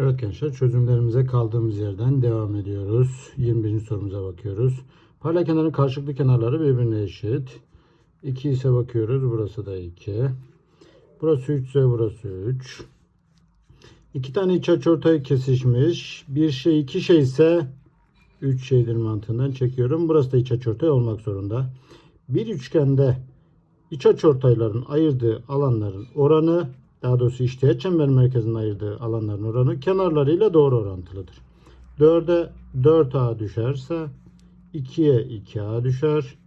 Evet gençler çözümlerimize kaldığımız yerden devam ediyoruz. 21. sorumuza bakıyoruz. Paralel kenarın karşılıklı kenarları birbirine eşit. 2 ise bakıyoruz. Burası da 2. Burası 3 ise burası 3. İki tane iç açıortay kesişmiş. Bir şey iki şey ise 3 şeydir mantığından çekiyorum. Burası da iç açıortay olmak zorunda. Bir üçgende iç açıortayların ayırdığı alanların oranı daha doğrusu işteğet çember merkezinin ayırdığı alanların oranı kenarlarıyla doğru orantılıdır. 4'e 4A düşerse 2'ye 2A düşer.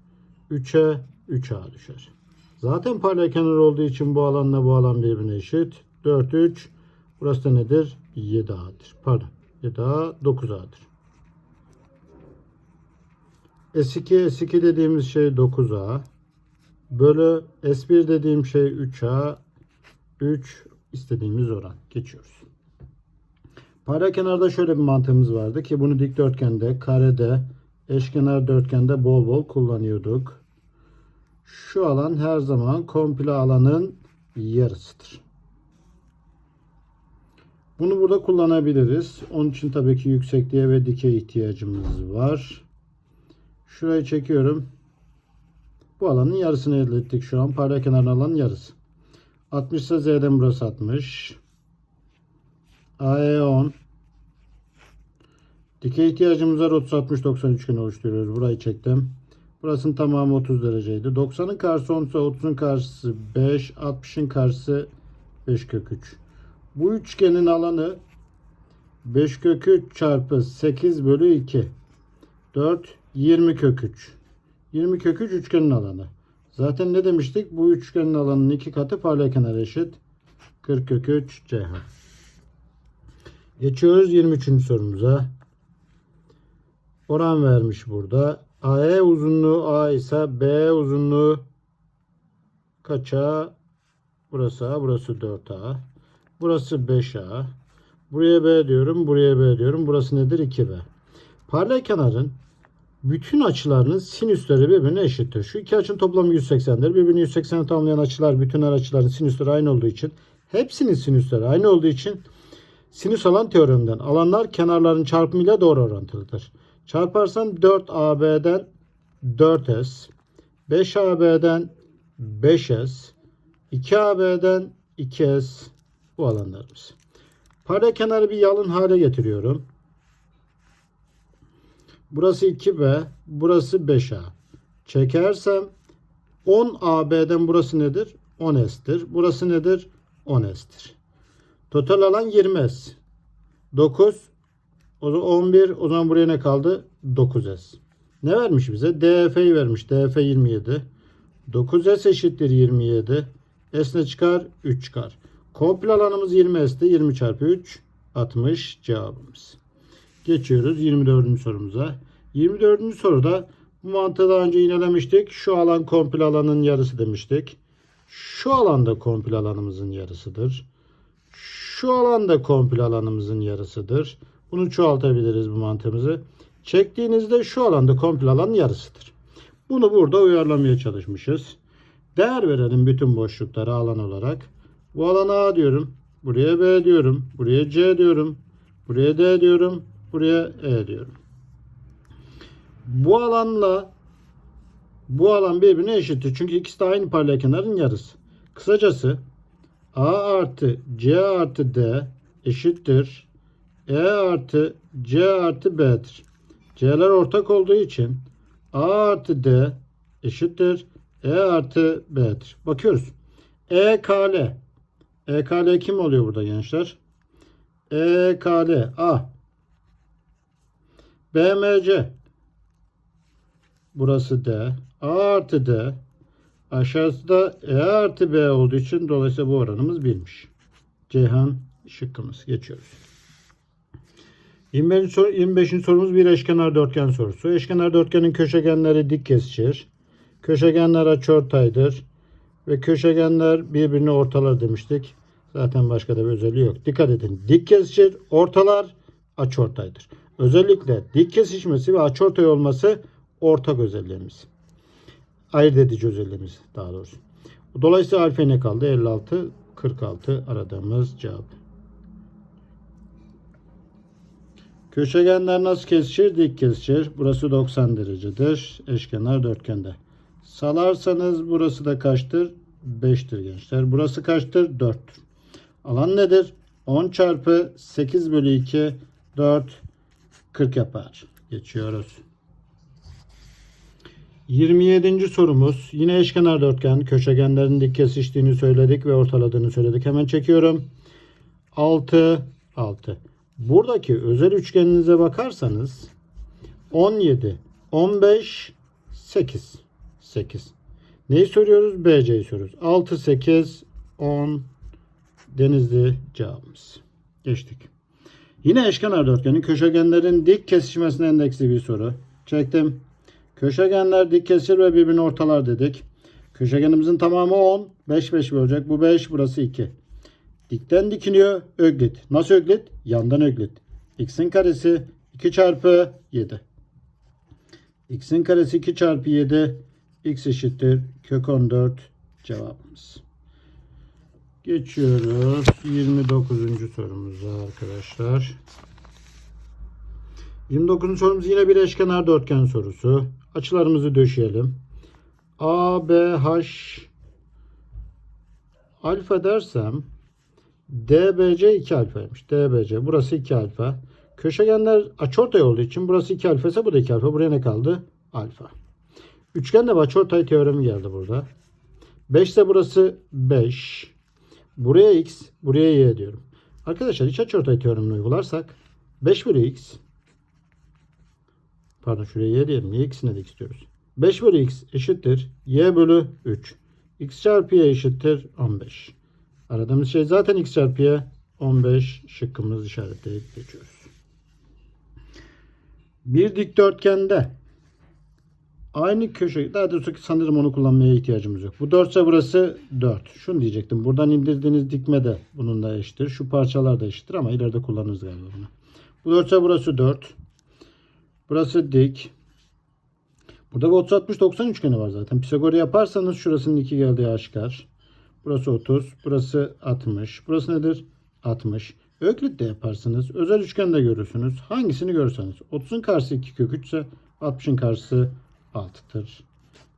3'e 3A düşer. Zaten paralel kenar olduğu için bu alanla bu alan birbirine eşit. 4, 3. Burası da nedir? 7A'dır. Pardon. 7A 9A'dır. S2, S2 dediğimiz şey 9A. Bölü S1 dediğim şey 3A. 3 istediğimiz oran. Geçiyoruz. Paralel kenarda şöyle bir mantığımız vardı ki bunu dikdörtgende, karede, eşkenar dörtgende bol bol kullanıyorduk. Şu alan her zaman komple alanın yarısıdır. Bunu burada kullanabiliriz. Onun için tabii ki yüksekliğe ve dikey ihtiyacımız var. Şurayı çekiyorum. Bu alanın yarısını elde ettik şu an. Paralel kenarın alanın yarısı. 60 ise Z'den burası 60. AE 10. Dikey ihtiyacımız var. 30 60 90 üçgen oluşturuyoruz. Burayı çektim. Burasının tamamı 30 dereceydi. 90'ın karşısı 10 ise 30'un karşısı 5. 60'ın karşısı 5 kök 3. Bu üçgenin alanı 5 kök 3 çarpı 8 bölü 2. 4 20 kök 3. 20 kök 3 üçgenin alanı. Zaten ne demiştik? Bu üçgenin alanının iki katı paralel kenar eşit. 40 kök 3 CH. Geçiyoruz 23. sorumuza. Oran vermiş burada. AE uzunluğu A ise B uzunluğu kaça? Burası A, burası 4A. Burası 5A. Buraya B diyorum, buraya B diyorum. Burası nedir? 2B. Paralel kenarın bütün açılarının sinüsleri birbirine eşittir. Şu iki açının toplamı 180'dir. Birbirini 180'e tamamlayan açılar, bütün her açıların sinüsleri aynı olduğu için, hepsinin sinüsleri aynı olduğu için sinüs alan teoreminden alanlar kenarların çarpımıyla doğru orantılıdır. Çarparsam 4AB'den 4S, 5AB'den 5S, 2AB'den 2S bu alanlarımız. Paralel kenarı bir yalın hale getiriyorum. Burası 2B, burası 5A. Çekersem 10AB'den burası nedir? 10S'tir. Burası nedir? 10S'tir. Total alan 20S. 9 o zaman 11 o zaman buraya ne kaldı? 9S. Ne vermiş bize? DF'yi vermiş. DF 27. 9S eşittir 27. S ne çıkar? 3 çıkar. Komple alanımız 20S'ti. 20 çarpı 3 60 cevabımız. Geçiyoruz 24. sorumuza. 24. soruda bu mantığı daha önce inelemiştik. Şu alan komple alanın yarısı demiştik. Şu alanda komple alanımızın yarısıdır. Şu alanda komple alanımızın yarısıdır. Bunu çoğaltabiliriz bu mantığımızı. Çektiğinizde şu alanda komple alanın yarısıdır. Bunu burada uyarlamaya çalışmışız. Değer verelim bütün boşluklara alan olarak. Bu alana A diyorum. Buraya B diyorum. Buraya C diyorum. Buraya D diyorum. Buraya E diyorum. Bu alanla bu alan birbirine eşittir. Çünkü ikisi de aynı paralel kenarın yarısı. Kısacası A artı C artı D eşittir. E artı C artı B'dir. C'ler ortak olduğu için A artı D eşittir. E artı B'dir. Bakıyoruz. EKL. EKL kim oluyor burada gençler? EKL A. BMC. Burası D. A artı D. Aşağısı da E artı B olduğu için dolayısıyla bu oranımız 1'miş. Ceyhan şıkkımız. Geçiyoruz. 25. Sor 25. sorumuz bir eşkenar dörtgen sorusu. Eşkenar dörtgenin köşegenleri dik kesişir. Köşegenler açıortaydır. Ve köşegenler birbirini ortalar demiştik. Zaten başka da bir özelliği yok. Dikkat edin. Dik kesişir, ortalar açıortaydır. Özellikle dik kesişmesi ve açıortay olması ortak özelliğimiz. Ayırt edici özelliğimiz daha doğrusu. Dolayısıyla alfa ne kaldı? 56, 46 aradığımız cevap. Köşegenler nasıl kesişir? Dik kesişir. Burası 90 derecedir. Eşkenar dörtgende. Salarsanız burası da kaçtır? 5'tir gençler. Burası kaçtır? 4'tür. Alan nedir? 10 çarpı 8 bölü 2 4 40 yapar. Geçiyoruz. 27. sorumuz. Yine eşkenar dörtgen. Köşegenlerin dik kesiştiğini söyledik ve ortaladığını söyledik. Hemen çekiyorum. 6 6. Buradaki özel üçgeninize bakarsanız 17 15 8 8. Neyi soruyoruz? BC'yi soruyoruz. 6 8 10 Denizli cevabımız. Geçtik. Yine eşkenar dörtgenin köşegenlerin dik kesişmesine endeksli bir soru. Çektim. Köşegenler dik kesir ve birbirini ortalar dedik. Köşegenimizin tamamı 10. 5 5 olacak. Bu 5 burası 2. Dikten dikiniyor. Öglit. Nasıl öglit? Yandan öglit. X'in karesi 2 çarpı 7. X'in karesi 2 çarpı 7. X eşittir. Kök 14 cevabımız. Geçiyoruz 29. sorumuza arkadaşlar. 29. sorumuz yine bir eşkenar dörtgen sorusu. Açılarımızı döşeyelim. A, B, H alfa dersem DBC 2 alfaymış. DBC burası 2 alfa. Köşegenler açıortay olduğu için burası 2 alfa ise bu da 2 alfa. Buraya ne kaldı? Alfa. Üçgende açıortay teoremi geldi burada. 5 ise burası 5. Buraya x, buraya y diyorum. Arkadaşlar iç açıortay teoremini uygularsak 5 bölü x pardon şuraya y diyelim. Niye x'ine de x diyoruz. 5 bölü x eşittir y bölü 3. x çarpı y eşittir 15. Aradığımız şey zaten x çarpı y 15 şıkkımız işaretleyip geçiyoruz. Bir dikdörtgende aynı köşe daha doğrusu sanırım onu kullanmaya ihtiyacımız yok. Bu 4 ise burası 4. Şunu diyecektim. Buradan indirdiğiniz dikme de bununla eşittir. Şu parçalar da eşittir ama ileride kullanırız galiba bunu. Bu 4 ise burası 4. Burası dik. Burada bir 30 60 90 üçgeni var zaten. Pisagor yaparsanız şurasının 2 geldiği aşikar. Burası 30, burası 60. Burası nedir? 60. Öklit de yaparsınız. Özel üçgen de görürsünüz. Hangisini görürseniz. 30'un karşısı 2 kök 3 ise 60'ın karşısı 6'tır.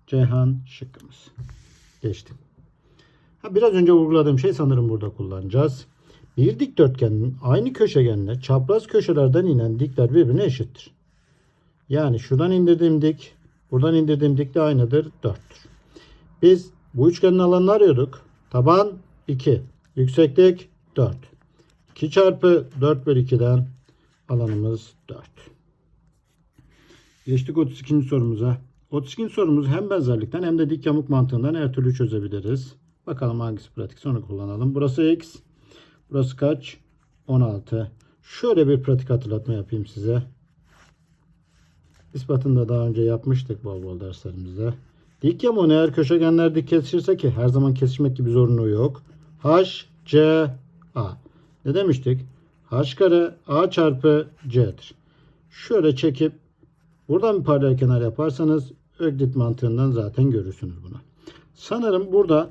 Ceyhan şıkkımız. Geçtim. Ha, biraz önce vurguladığım şey sanırım burada kullanacağız. Bir dikdörtgenin aynı köşegenle çapraz köşelerden inen dikler birbirine eşittir. Yani şuradan indirdiğim dik, buradan indirdiğim dik de aynıdır. 4'tür. Biz bu üçgenin alanını arıyorduk. Taban 2. Yükseklik 4. 2 çarpı 4 bölü 2'den alanımız 4. Geçtik 32. sorumuza. 32. sorumuz hem benzerlikten hem de dik yamuk mantığından her türlü çözebiliriz. Bakalım hangisi pratik sonra kullanalım. Burası x. Burası kaç? 16. Şöyle bir pratik hatırlatma yapayım size. İspatını da daha önce yapmıştık bol bol derslerimizde. Dik yamuğun eğer köşegenler dik kesişirse ki her zaman kesişmek gibi zorunluluğu yok. H, C, A. Ne demiştik? H kare A çarpı C'dir. Şöyle çekip buradan bir paralel kenar yaparsanız Öklit mantığından zaten görürsünüz bunu. Sanırım burada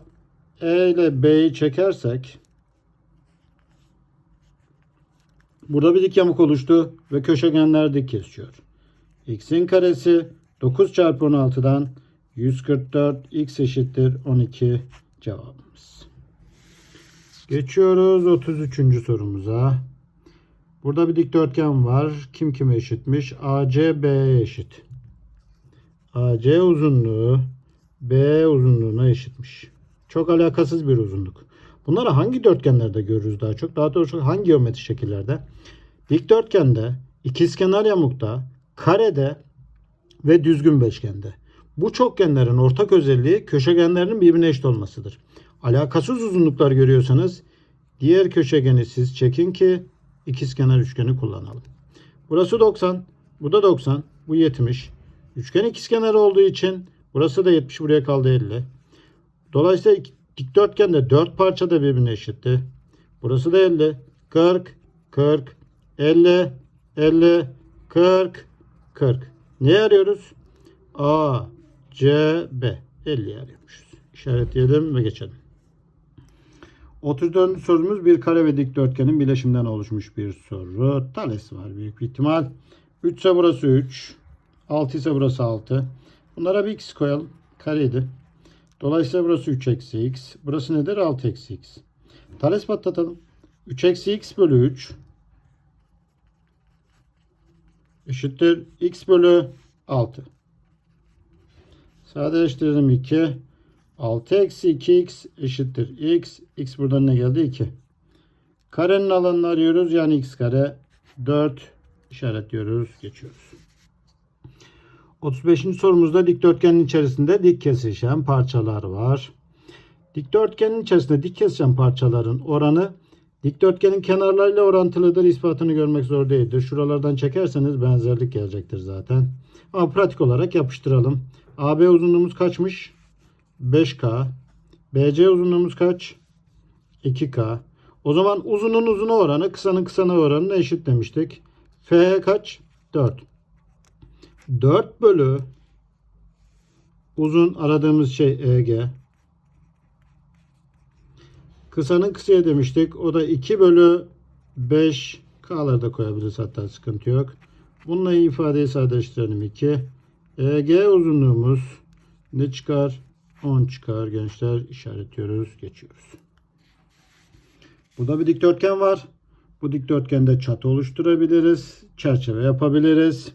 E ile B'yi çekersek burada bir dik yamuk oluştu ve köşegenler dik kesişiyor. X'in karesi 9 çarpı 16'dan 144 x eşittir 12 cevabımız. Geçiyoruz 33. sorumuza. Burada bir dikdörtgen var. Kim kime eşitmiş? AC B'ye eşit. AC uzunluğu B uzunluğuna eşitmiş. Çok alakasız bir uzunluk. Bunları hangi dörtgenlerde görürüz daha çok? Daha doğrusu hangi geometri şekillerde? Dikdörtgende, ikizkenar yamukta, karede ve düzgün beşgende. Bu çokgenlerin ortak özelliği köşegenlerinin birbirine eşit olmasıdır. Alakasız uzunluklar görüyorsanız diğer köşegeni siz çekin ki ikizkenar üçgeni kullanalım. Burası 90, bu da 90, bu 70. Üçgen ikizkenar olduğu için burası da 70, buraya kaldı 50. Dolayısıyla dikdörtgende 4 parça da birbirine eşitti. Burası da 50, 40, 40, 50, 50, 40, 40. Ne arıyoruz? A, C, B. 50 arıyormuşuz. İşaretleyelim ve geçelim. 34. sorumuz bir kare ve dikdörtgenin bileşiminden oluşmuş bir soru. Thales var büyük bir ihtimal. 3 ise burası 3. 6 ise burası 6. Bunlara bir x koyalım. Kareydi. Dolayısıyla burası 3 eksi x. Burası nedir? 6 eksi x. Thales patlatalım. 3 eksi x bölü 3 eşittir x bölü 6. Sadeleştirelim 2. 6 eksi 2x eşittir x. x buradan ne geldi? 2. Karenin alanını arıyoruz. Yani x kare 4 işaretliyoruz. Geçiyoruz. 35. sorumuzda dikdörtgenin içerisinde dik kesişen parçalar var. Dikdörtgenin içerisinde dik kesişen parçaların oranı dikdörtgenin kenarlarıyla orantılıdır. İspatını görmek zor değildir. Şuralardan çekerseniz benzerlik gelecektir zaten. Ama pratik olarak yapıştıralım. AB uzunluğumuz kaçmış? 5K. BC uzunluğumuz kaç? 2K. O zaman uzunun uzuna oranı kısanın kısana oranına eşit demiştik. F kaç? 4. 4 bölü uzun aradığımız şey EG. Kısanın kısaya demiştik. O da 2 bölü 5 K'ları da koyabiliriz hatta sıkıntı yok. Bununla ifadeyi sadeleştirelim 2. EG uzunluğumuz ne çıkar? 10 çıkar gençler. işaretliyoruz. Geçiyoruz. Burada bir dikdörtgen var. Bu dikdörtgende çatı oluşturabiliriz. Çerçeve yapabiliriz.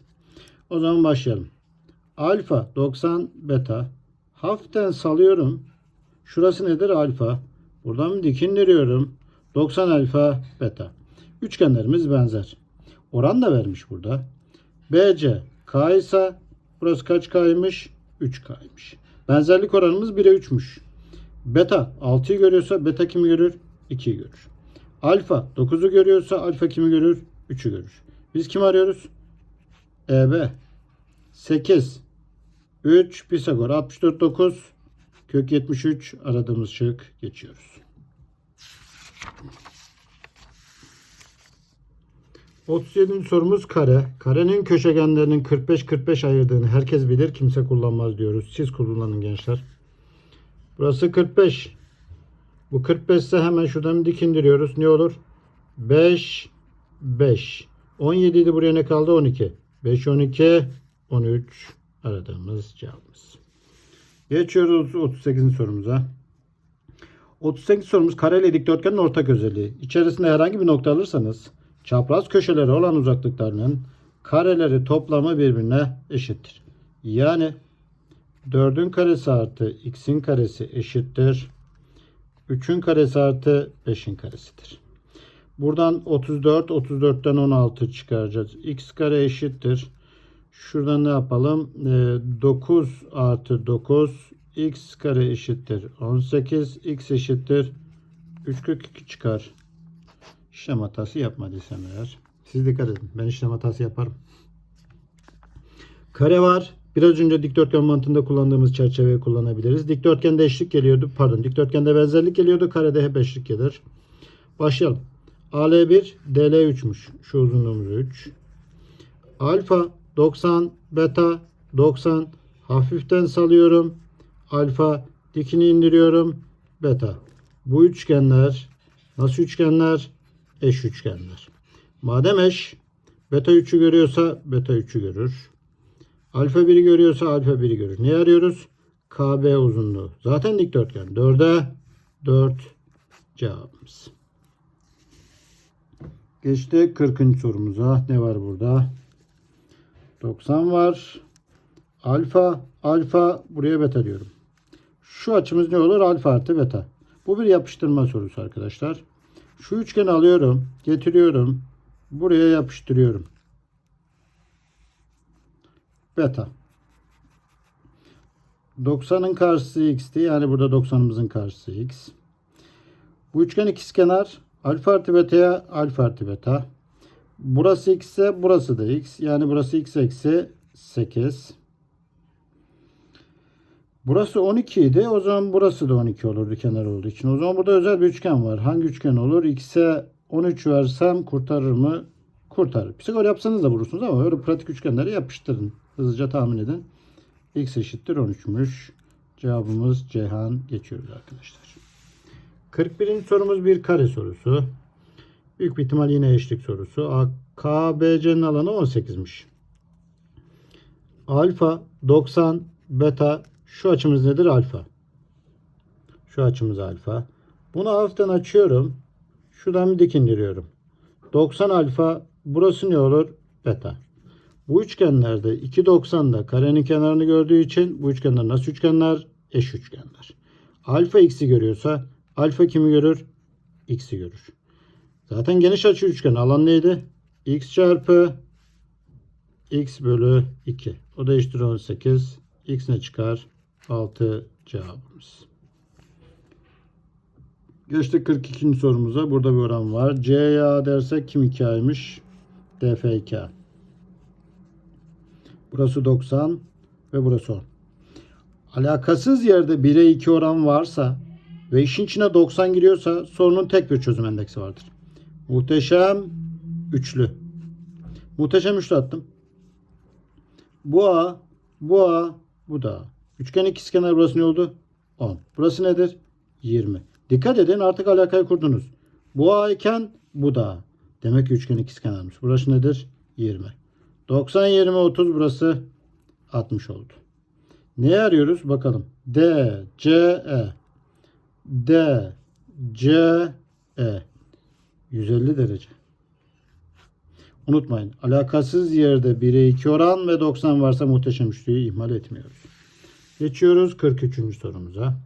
O zaman başlayalım. Alfa 90 beta. Hafiften salıyorum. Şurası nedir? Alfa. Buradan dik indiriyorum. 90 alfa beta. Üçgenlerimiz benzer. Oran da vermiş burada. BC K ise burası kaç K'ymış? 3 K'ymış. Benzerlik oranımız 1'e 3'müş. Beta 6'yı görüyorsa beta kimi görür? 2'yi görür. Alfa 9'u görüyorsa alfa kimi görür? 3'ü görür. Biz kimi arıyoruz? EB 8 3 Pisagor 64 9 kök 73 aradığımız şık geçiyoruz. 37. sorumuz kare. Karenin köşegenlerinin 45-45 ayırdığını herkes bilir. Kimse kullanmaz diyoruz. Siz kullanın gençler. Burası 45. Bu 45 ise hemen şuradan dik indiriyoruz. Ne olur? 5 5. 17 idi buraya ne kaldı? 12. 5 12 13 aradığımız cevabımız. Geçiyoruz 38. sorumuza. 38. sorumuz kare ile dikdörtgenin ortak özelliği. İçerisinde herhangi bir nokta alırsanız çapraz köşeleri olan uzaklıklarının kareleri toplamı birbirine eşittir. Yani 4'ün karesi artı x'in karesi eşittir. 3'ün karesi artı 5'in karesidir. Buradan 34, 34'ten 16 çıkaracağız. x kare eşittir. Şuradan ne yapalım? 9 artı 9 x kare eşittir. 18 x eşittir. 3 kök 2 çıkar. İşlem hatası yapmadıysam eğer. Siz dikkat edin. Ben işlem hatası yaparım. Kare var. Biraz önce dikdörtgen mantığında kullandığımız çerçeveyi kullanabiliriz. Dikdörtgende eşlik geliyordu. Pardon dikdörtgende benzerlik geliyordu. Karede hep eşlik gelir. Başlayalım. AL1 DL3'müş. Şu uzunluğumuz 3. Alfa 90 beta 90 hafiften salıyorum. Alfa dikini indiriyorum. Beta. Bu üçgenler nasıl üçgenler? Eş üçgenler. Madem eş beta 3'ü görüyorsa beta 3'ü görür. Alfa 1'i görüyorsa alfa 1'i görür. Ne arıyoruz? KB uzunluğu. Zaten dikdörtgen. 4'e 4 cevabımız. Geçti 40. sorumuza. Ne var burada? 90 var. Alfa, alfa buraya beta diyorum. Şu açımız ne olur? Alfa artı beta. Bu bir yapıştırma sorusu arkadaşlar. Şu üçgeni alıyorum, getiriyorum. Buraya yapıştırıyorum. Beta. 90'ın karşısı x'ti. Yani burada 90'ımızın karşısı x. Bu üçgen ikizkenar. Alfa artı beta'ya alfa artı beta. Burası x ise burası da x. Yani burası x eksi 8. Burası 12 idi. O zaman burası da 12 olurdu kenar olduğu için. O zaman burada özel bir üçgen var. Hangi üçgen olur? X'e 13 versem kurtarır mı? Kurtarır. Pisagor yapsanız da bulursunuz ama öyle pratik üçgenleri yapıştırın. Hızlıca tahmin edin. X eşittir 13'müş. Cevabımız Ceyhan geçiyoruz arkadaşlar. 41. sorumuz bir kare sorusu. Büyük bir ihtimal yine eşlik sorusu. KBC'nin alanı 18'miş. Alfa 90, beta şu açımız nedir? Alfa. Şu açımız alfa. Bunu hafiften açıyorum. Şuradan bir dik indiriyorum. 90 alfa burası ne olur? Beta. Bu üçgenlerde 2.90 da karenin kenarını gördüğü için bu üçgenler nasıl üçgenler? Eş üçgenler. Alfa x'i görüyorsa alfa kimi görür? X'i görür. Zaten geniş açı üçgen alan neydi? x çarpı x bölü 2. O da eşittir 18. x ne çıkar? 6 cevabımız. Geçtik 42. sorumuza. Burada bir oran var. C'ye A dersek kim 2A'ymış? DF 2A. Burası 90 ve burası 10. Alakasız yerde 1'e 2 oran varsa ve işin içine 90 giriyorsa sorunun tek bir çözüm endeksi vardır. Muhteşem üçlü. Muhteşem üçlü attım. Bu A, bu A, bu da A. Üçgen ikizkenar burası ne oldu? 10. Burası nedir? 20. Dikkat edin artık alakayı kurdunuz. Bu A iken bu da. Demek ki üçgen ikizkenarmış. Burası nedir? 20. 90, 20, 30 burası 60 oldu. Neyi arıyoruz? Bakalım. D, C, E. D, C, E. 150 derece. Unutmayın. Alakasız yerde 1'e 2 oran ve 90 varsa muhteşem üçlüyü ihmal etmiyoruz. Geçiyoruz 43. sorumuza.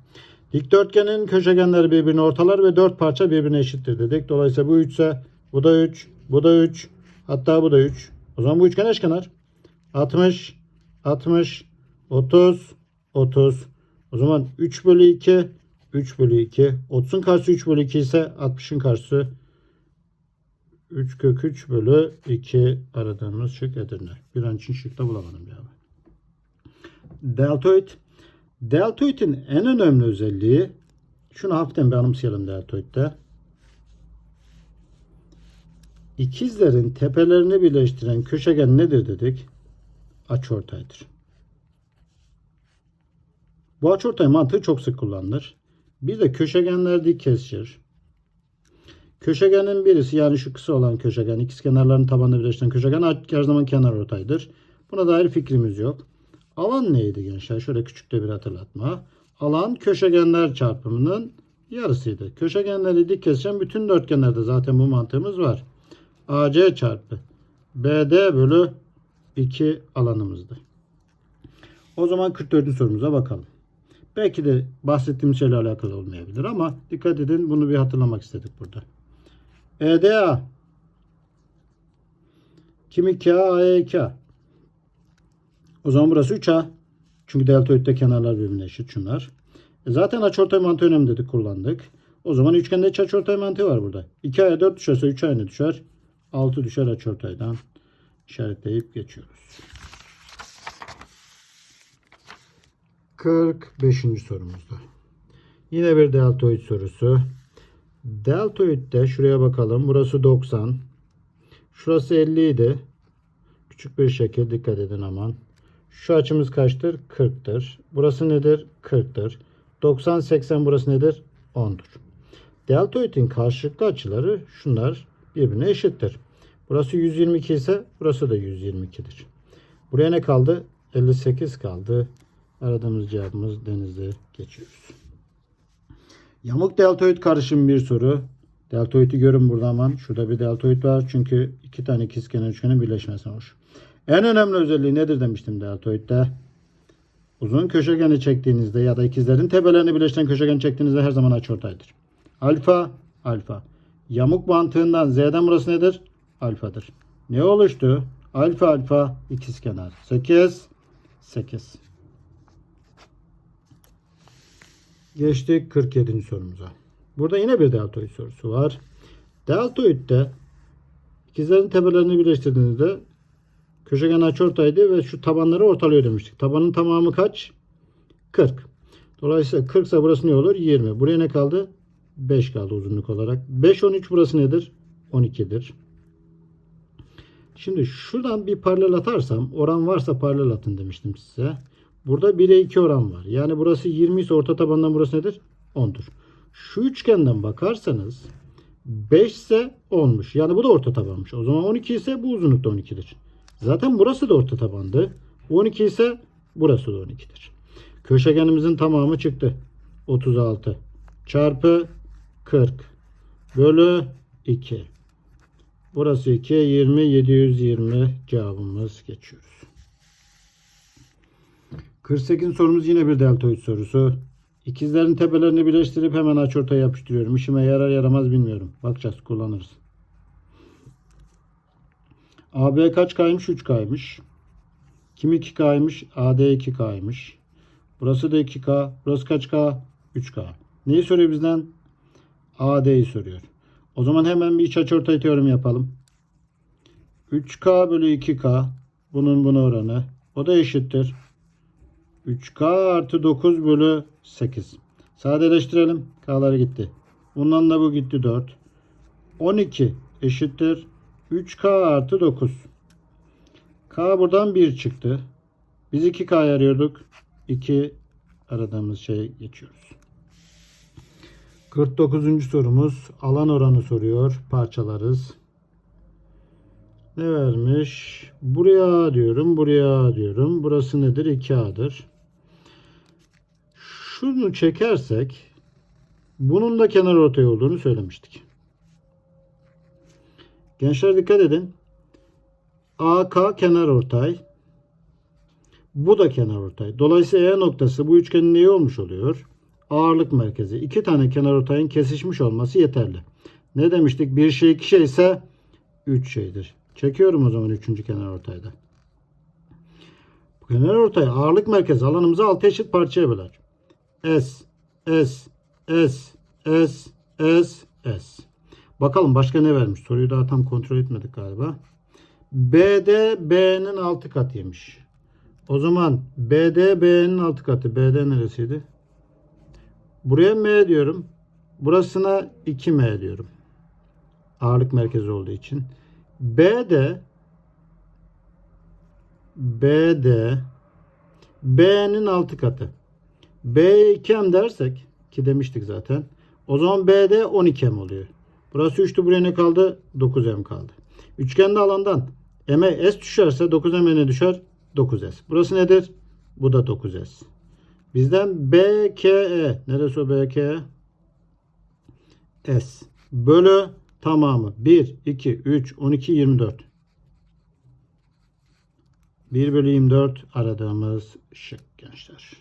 Dikdörtgenin köşegenleri birbirini ortalar ve 4 parça birbirine eşittir dedik. Dolayısıyla bu 3 ise bu da 3, bu da 3, hatta bu da 3. O zaman bu üçgen eşkenar. 60, 60, 30, 30. O zaman 3 bölü 2, 3 bölü 2. 30'un karşısı 3 bölü 2 ise 60'ın karşısı 3 kök 3 bölü 2 aradığımız şık Edirne. Bir an için şıkta bulamadım cevabı. Deltoid. Deltoid'in en önemli özelliği şunu hafiften bir anımsayalım deltoid'de. İkizlerin tepelerini birleştiren köşegen nedir dedik? Açıortaydır. Bu açıortay mantığı çok sık kullanılır. Bir de köşegenler dik kesişir. Köşegenin birisi yani şu kısa olan köşegen ikiz kenarlarının tabanını birleştiren köşegen her zaman kenar ortaydır. Buna dair fikrimiz yok. Alan neydi gençler? Şöyle küçük de bir hatırlatma. Alan köşegenler çarpımının yarısıydı. Köşegenleri dik kesişen bütün dörtgenlerde zaten bu mantığımız var. AC çarpı BD bölü 2 alanımızdı. O zaman 44. sorumuza bakalım. Belki de bahsettiğim şeyle alakalı olmayabilir ama dikkat edin bunu bir hatırlamak istedik burada. EDA kim 2A, AE 2A. O zaman burası 3A. Çünkü deltoidde kenarlar birbirine eşit şunlar. E zaten açıortay mantığı önemli kullandık. O zaman üçgende iç açıortay mantığı var burada. 2A'ya 4 düşerse 3A'ya ne düşer? 6 düşer açıortaydan işaretleyip geçiyoruz. 45. sorumuzda. Yine bir deltoid sorusu. Deltoid'de şuraya bakalım. Burası 90. Şurası 50 idi. Küçük bir şekil dikkat edin aman. Şu açımız kaçtır? 40'tır. Burası nedir? 40'tır. 90 80 burası nedir? 10'dur. Deltoidin karşılıklı açıları şunlar birbirine eşittir. Burası 122 ise burası da 122'dir. Buraya ne kaldı? 58 kaldı. Aradığımız cevabımız denizde geçiyoruz. Yamuk deltoid karışım bir soru. Deltoidi görün burada aman. Şurada bir deltoid var. Çünkü iki tane ikizkenar üçgenin birleşmesinden oluşur. En önemli özelliği nedir demiştim deltoidde? Uzun köşegeni çektiğinizde ya da ikizlerin tepelerini birleştiren köşegeni çektiğinizde her zaman açıortaydır. Alfa, alfa. Yamuk mantığından Z'den burası nedir? Alfadır. Ne oluştu? Alfa alfa ikizkenar. 8, 8. Geçtik 47. sorumuza. Burada yine bir deltoid sorusu var. Deltoid'de ikizlerin tepelerini birleştirdiğinizde köşegen açıortaydı ve şu tabanları ortalıyor demiştik. Tabanın tamamı kaç? 40. Dolayısıyla 40 ise burası ne olur? 20. Buraya ne kaldı? 5 kaldı uzunluk olarak. 5 13 burası nedir? 12'dir. Şimdi şuradan bir paralel atarsam oran varsa paralel atın demiştim size. Burada 1'e 2 oran var. Yani burası 20 ise orta tabandan burası nedir? 10'dur. Şu üçgenden bakarsanız 5 ise 10'muş. Yani bu da orta tabanmış. O zaman 12 ise bu uzunlukta 12'dir. Zaten burası da orta tabandı. 12 ise burası da 12'dir. Köşegenimizin tamamı çıktı. 36 çarpı 40 bölü 2. Burası 2, 20, 720 cevabımız geçiyoruz. 48 sorumuz yine bir deltoid sorusu. İkizlerin tepelerini birleştirip hemen açıortaya yapıştırıyorum. İşime yarar yaramaz bilmiyorum. Bakacağız kullanırız. AB kaç kaymış? 3 kaymış. Kim 2 kaymış? AD 2 kaymış. Burası da 2K. Burası kaç K? 3K. Neyi soruyor bizden? AD'yi soruyor. O zaman hemen bir iç açıortay teoremi yapalım. 3K bölü 2K. Bunun buna oranı. O da eşittir. 3K artı 9 bölü 8. Sadeleştirelim. K'lar gitti. Bundan da bu gitti 4. 12 eşittir. 3K artı 9. K buradan 1 çıktı. Biz 2K arıyorduk. 2 aradığımız şey geçiyoruz. 49. sorumuz alan oranı soruyor. Parçalarız. Ne vermiş? Buraya diyorum, buraya diyorum. Burası nedir? 2A'dır. Şunu çekersek bunun da kenar ortay olduğunu söylemiştik. Gençler dikkat edin. AK kenar ortay. Bu da kenar ortay. Dolayısıyla E noktası bu üçgenin neyi olmuş oluyor? Ağırlık merkezi. İki tane kenar ortayın kesişmiş olması yeterli. Ne demiştik? Bir şey iki şey ise üç şeydir. Çekiyorum o zaman üçüncü kenar ortayda. Kenar ortay ağırlık merkezi alanımızı altı eşit parçaya böler. S, S, S, S, S, S. Bakalım başka ne vermiş? Soruyu daha tam kontrol etmedik galiba. BD B'nin altı katıymış. O zaman BD B'nin altı katı. BD neresiydi? Buraya M diyorum. Burasına 2M diyorum. Ağırlık merkezi olduğu için. BD BD B'nin altı katı. B 2M dersek ki demiştik zaten. O zaman BD 12M oluyor. Burası 3'tü buraya ne kaldı? 9M kaldı. Üçgende alandan M'e S düşerse 9M'e ne düşer? 9S. Burası nedir? Bu da 9S. Bizden BKE. Neresi o BKE? S. Bölü tamamı. 1, 2, 3, 12, 24. 1 bölü 24 aradığımız şık gençler.